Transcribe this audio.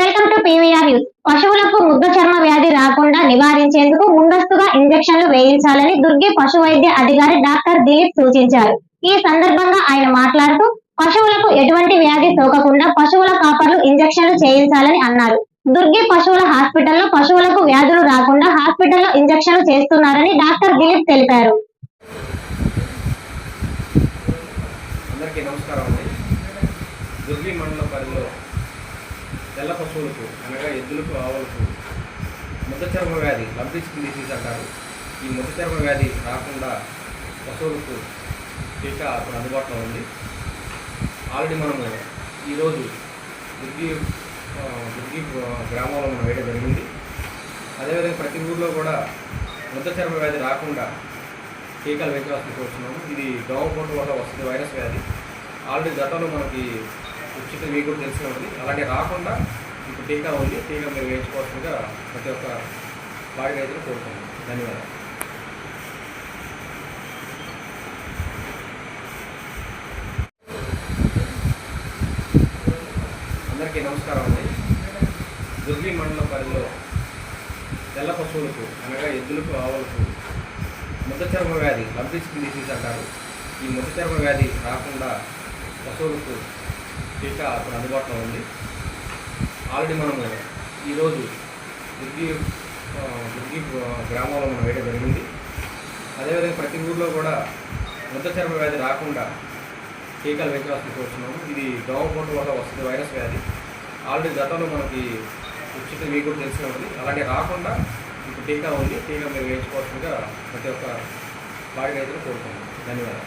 Welcome to PVR news పశువులకు ముద్ద చర్మ వ్యాధి రాకుండా నివారించేందుకు ముందస్తుగా ఇంజెక్షన్లు వేయించాలని దుర్గి పశు వైద్య అధికారి డాక్టర్ దిలీప్ సూచించారు. ఈ సందర్భంగా ఆయన మాట్లాడుతూ పశువులకు ఎటువంటి వ్యాధి సోకకుండా పశువుల కాపర్లు ఇంజెక్షన్లు చేయించాలని అన్నారు. దుర్గి పశువుల హాస్పిటల్లో పశువులకు వ్యాధులు రాకుండా హాస్పిటల్లో ఇంజెక్షన్లు చేస్తున్నారని డాక్టర్ దిలీప్ తెలిపారు. దుర్గి మండల పరిధిలో తెల్ల పశువులకు అనగా ఎద్దులకు ఆవులకు ముద్దచర్మ వ్యాధి లంపీ స్కిన్ డిసీజ్ అంటారు. ఈ ముద్దచర్మ వ్యాధి రాకుండా పశువులకు టీకా అప్పుడు అందుబాటులో ఉంది. ఆల్రెడీ మనము ఈరోజు దుర్గి దుర్గి గ్రామంలో మనం వేయడం జరిగింది. అదేవిధంగా ప్రతి ఊర్లో కూడా ముద్దచర్మ వ్యాధి రాకుండా టీకాలు వేయించాల్సి కోరుతున్నాము ఇది దోమపోటు వల్ల వస్తుంది వైరస్ వ్యాధి. ఆల్రెడీ గతంలో మనకి ఉచిత మీకు కూడా తెలిసే ఉంది అలాగే రాకుండా ఇప్పుడు టీకా ఉంది. టీకా మీరు వేయించుకోవాల్సిందిగా ప్రతి ఒక్క బాడీ రైతులు కోరుతున్నాం ధన్యవాదాలు. అందరికీ నమస్కారం అండి. దుర్గి మండలం పరిధిలో తెల్ల పశువులకు అనగా ఎద్దులకు ఆవులకు ముద్ద చర్మ వ్యాధి లంపీ స్కిన్ డిసీజ్ అంటారు. ఈ ముద్ద చర్మ వ్యాధి రాకుండా పశువులకు టీకా అక్కడ అందుబాటులో ఉంది. ఆల్రెడీ మనము ఈరోజు దుర్గి దుర్గి గ్రామంలో మనం వేయడం జరిగింది. అదేవిధంగా ప్రతి ఊర్లో కూడా ముద్ద చర్మ వ్యాధి రాకుండా టీకాలు వేయించాల్సి కోరుతున్నాము ఇది దోమపోటు వల్ల వస్తుంది వైరస్ వ్యాధి. ఆల్రెడీ గతంలో మనకి ఉచిత మీకు కూడా తెలిసిన ఉంది. అలాగే రాకుండా ఇప్పుడు టీకా ఉంది. టీకా మీరు వేయించుకోవాల్సిందిగా ప్రతి ఒక్క బాడీ రైతులు కోరుతున్నాం ధన్యవాదాలు.